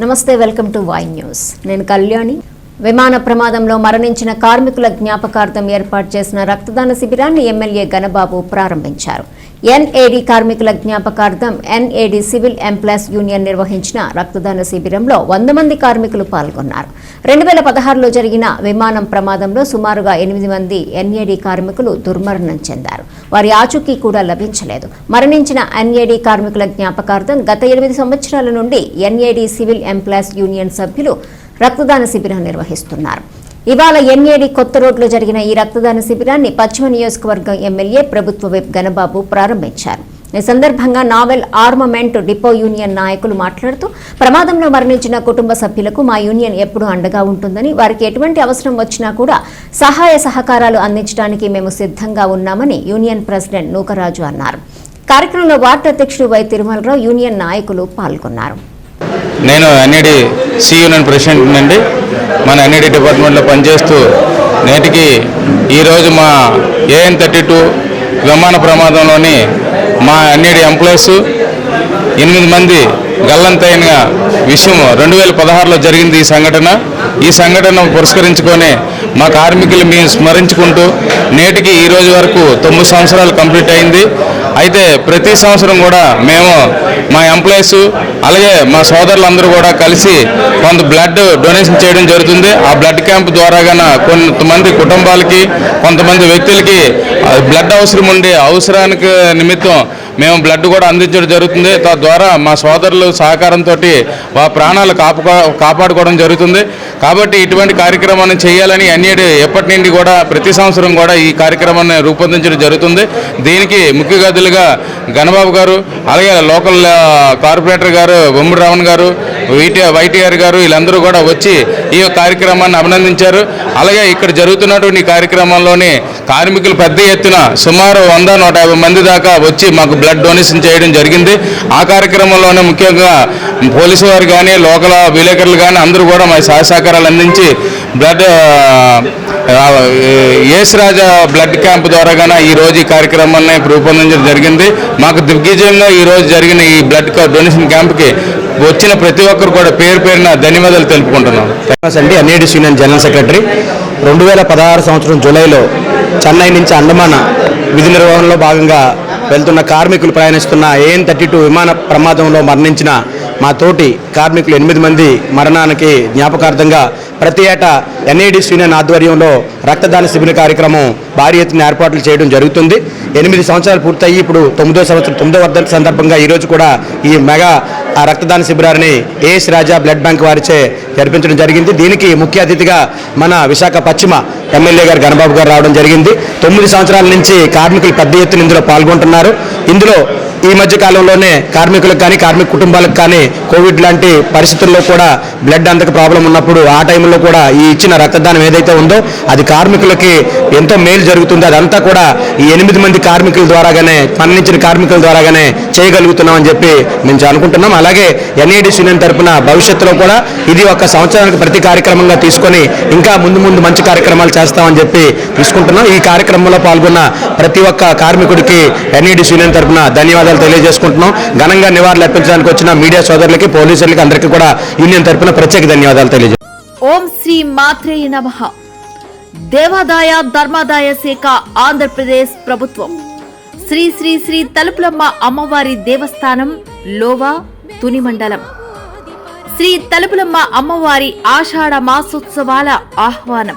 నమస్తే welcome to Y news నేను కళ్యాణి. విమాన ప్రమాదంలో మరణించిన కార్మికుల జ్ఞాపకార్థం ఏర్పాటు చేసిన రక్తదాన శిబిరాన్ని ఎమ్మెల్యే గణబాబు ప్రారంభించారు. ఎన్ఏడి కార్మికుల జ్ఞాపకార్థం ఎన్ఏడి సివిల్ ఎంప్లాయీస్ యూనియన్ నిర్వహించిన రక్తదాన శిబిరంలో వంద మంది కార్మికులు పాల్గొన్నారు. రెండు వేల పదహారులో జరిగిన విమానం ప్రమాదంలో సుమారుగా ఎనిమిది మంది ఎన్ఏడి కార్మికులు దుర్మరణం చెందారు. వారి ఆచూకీ కూడా లభించలేదు. మరణించిన ఎన్ఏడి కార్మికుల జ్ఞాపకార్థం గత ఎనిమిది సంవత్సరాల నుండి ఎన్ఏడి సివిల్ ఎంప్లాయీస్ యూనియన్ సభ్యులు రక్తదాన శిబిరం నిర్వహిస్తున్నారు. ఇవాళ ఎన్ఏడి కొత్త రోడ్లో జరిగిన ఈ రక్తదాన శిబిరాన్ని పశ్చిమ నియోజకవర్గం ఎమ్మెల్యే ప్రభుత్వ విప్ గణబాబు ప్రారంభించారు. ఈ సందర్భంగా నావెల్ ఆర్మమెంట్ డిపో యూనియన్ నాయకులు మాట్లాడుతూ ప్రమాదంలో మరణించిన కుటుంబ సభ్యులకు మా యూనియన్ ఎప్పుడూ అండగా ఉంటుందని వారికి ఎటువంటి అవసరం వచ్చినా కూడా సహాయ సహకారాలు అందించడానికి మేము సిద్ధంగా ఉన్నామని యూనియన్ ప్రెసిడెంట్ నూకరాజు అన్నారు. కార్యక్రమంలో వార్డు అధ్యక్షుడు వై తిరుమలరావు యూనియన్ నాయకులు పాల్గొన్నారు. నేను ఎన్ఈడి సి యూనియన్ ప్రెసిడెంట్ అండి మన ఎన్ఈడి డిపార్ట్మెంట్లో పనిచేస్తూ నేటికి ఈరోజు మా ఏఎన్ థర్టీ టూ విమాన ప్రమాదంలోని మా ఎన్ఈడి ఎంప్లాయీస్ ఎనిమిది మంది గల్లంతైన విషయం రెండు వేల పదహారులో జరిగింది ఈ సంఘటన. ఈ సంఘటన పురస్కరించుకొని మా కార్మికులు మేము స్మరించుకుంటూ నేటికి ఈరోజు వరకు తొమ్మిది సంవత్సరాలు కంప్లీట్ అయింది. అయితే ప్రతి సంవత్సరం కూడా మేము మా ఎంప్లాయీస్ అలాగే మా సోదరులందరూ కూడా కలిసి కొంత బ్లడ్ డొనేషన్ చేయడం జరుగుతుంది. ఆ బ్లడ్ క్యాంప్ ద్వారాగాన కొంతమంది కుటుంబాలకి కొంతమంది వ్యక్తులకి బ్లడ్ అవసరం ఉండి అవసరానికి నిమిత్తం మేము బ్లడ్ కూడా అందించడం జరుగుతుంది. తద్వారా మా సోదరులు సహకారంతో మా ప్రాణాలు కాపుకో కాపాడుకోవడం జరుగుతుంది. కాబట్టి ఇటువంటి కార్యక్రమాన్ని చేయాలని అన్నిటి ఎప్పటి నుండి కూడా ప్రతి సంవత్సరం కూడా ఈ కార్యక్రమాన్ని రూపొందించడం జరుగుతుంది. దీనికి ముఖ్య గదులుగా గణబాబు గారు అలాగే లోకల్ కార్పొరేటర్ గారు బొమ్మడి రావణ్ గారు వైటీఆర్ గారు వీళ్ళందరూ కూడా వచ్చి ఈ కార్యక్రమాన్ని అభినందించారు. అలాగే ఇక్కడ జరుగుతున్నటువంటి కార్యక్రమంలోని కార్మికులు పెద్ద ఎత్తున సుమారు వంద నూట యాభై మంది దాకా వచ్చి మాకు బ్లడ్ డొనేషన్ చేయడం జరిగింది. ఆ కార్యక్రమంలోనే ముఖ్యంగా పోలీసు వారు కానీ లోకల్ విలేకరులు కానీ అందరూ కూడా మా సహాయ సహకారాలు అందించి బ్లడ్ ఆ, యేసు రాజా బ్లడ్ క్యాంప్ ద్వారా గాన ఈ రోజు ఈ కార్యక్రమాన్ని రూపొందించడం జరిగింది. మాకు దిగ్విజయంగా ఈరోజు జరిగిన ఈ బ్లడ్ డొనేషన్ క్యాంప్కి వచ్చిన ప్రతి ఒక్కరు కూడా పేరు పేరున ధన్యవాదాలు తెలుపుకుంటున్నాం. ఫేమస్ అండి ఎన్ఏడిసి యూనియన్ జనరల్ సెక్రటరీ. రెండు వేల పదహారు సంవత్సరం జూలైలో చెన్నై నుంచి అండమాన విధి నిర్వహణలో భాగంగా వెళ్తున్న కార్మికులు ప్రయాణిస్తున్న ఏఎన్ థర్టీ టూ విమాన ప్రమాదంలో మరణించిన మా తోటి కార్మికులు ఎనిమిది మంది మరణానికి జ్ఞాపకార్థంగా ప్రతి ఏటా ఎన్ఐడి యూనియన్ ఆధ్వర్యంలో రక్తదాన శిబిర కార్యక్రమం భారీ ఎత్తున ఏర్పాట్లు చేయడం జరుగుతుంది. ఎనిమిది సంవత్సరాలు పూర్తయి ఇప్పుడు తొమ్మిదో సంవత్సరం తొమ్మిదో వర్ధంతి సందర్భంగా ఈరోజు కూడా ఈ మెగా ఆ రక్తదాన శిబిరాన్ని ఏఎస్ రాజా బ్లడ్ బ్యాంక్ వారిచే జరిపించడం జరిగింది. దీనికి ముఖ్య అతిథిగా మన విశాఖ పశ్చిమ ఎమ్మెల్యే గారు గణబాబు గారు రావడం జరిగింది. తొమ్మిది సంవత్సరాల నుంచి కార్మికులు పెద్ద ఎత్తున ఇందులో పాల్గొంటున్నారు. ఇందులో ఈ మధ్య కాలంలోనే కార్మికులకు కానీ కార్మిక కుటుంబాలకు కానీ కోవిడ్ లాంటి పరిస్థితుల్లో కూడా బ్లడ్ అంతకు ప్రాబ్లం ఉన్నప్పుడు ఆ టైంలో కూడా ఈ ఇచ్చిన రక్తదానం ఏదైతే ఉందో అది కార్మికులకి ఎంతో మేలు జరుగుతుంది. అదంతా కూడా ఈ ఎనిమిది మంది కార్మికుల ద్వారాగానే మరణించిన కార్మికుల ద్వారాగానే చేయగలుగుతున్నాం అని చెప్పి మేము అనుకుంటున్నాం. అలాగే ఎన్ఏడిసి యూనియన్ తరపున భవిష్యత్తులో కూడా ఇది ఒక సంవత్సరానికి ప్రతి కార్యక్రమంగా తీసుకొని ఇంకా ముందు ముందు మంచి కార్యక్రమాలు చేస్తామని చెప్పి తీసుకుంటున్నాం. ఈ కార్యక్రమంలో పాల్గొన్న ప్రతి ఒక్క కార్మికుడికి ఎన్ఈడి యూనియన్ తరపున ధన్యవాదాలు తెలియజేసుకుంటున్నాం. ఘనంగా నివాళులు అర్పించడానికి వచ్చిన మీడియా సోదరులకి పోలీసులకి అందరికీ కూడా యూనియన్ తరఫున ప్రత్యేక ధన్యవాదాలు తెలియజేస్తాం ఓం శ్రీ నమః. దేవాదాయ ధర్మాదాయ శాఖ ఆంధ్రప్రదేశ్ ప్రభుత్వం. శ్రీ శ్రీ శ్రీ తలుపులమ్మ అమ్మవారి దేవస్థానం లోవా తుని మండలం. శ్రీ తలుపులమ్మ అమ్మవారి ఆషాఢ మాసోత్సవాల ఆహ్వానం.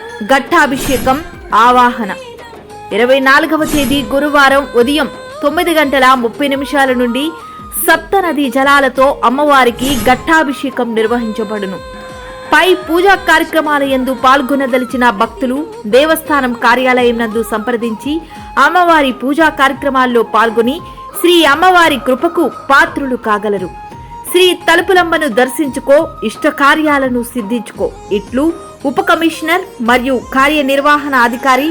ఘట్టాభిషేకం ఆవాహన. ఇరవై నాలుగవ తేదీ గురువారం ఉదయం తొమ్మిది గంటల ముప్పై నిమిషాల నుండి సప్తనది జలాలతో అమ్మవారికి ఘట్టాభిషేకం నిర్వహించబడును. పై పూజా కార్యక్రమాల ఎందు పాల్గొనదలిచిన భక్తులు దేవస్థానం కార్యాలయం నందు సంప్రదించి అమ్మవారి పూజా కార్యక్రమాల్లో పాల్గొని శ్రీ అమ్మవారి కృపకు పాత్రులు కాగలరు. శ్రీ తలుపులమ్మను దర్శించుకో ఇష్ట కార్యాలను సిద్ధించుకో. ఇట్లు ఉప కమిషనర్ మరియు కార్యనిర్వహణ అధికారి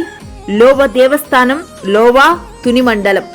లోవ దేవస్థానం లోవా తుని మండలం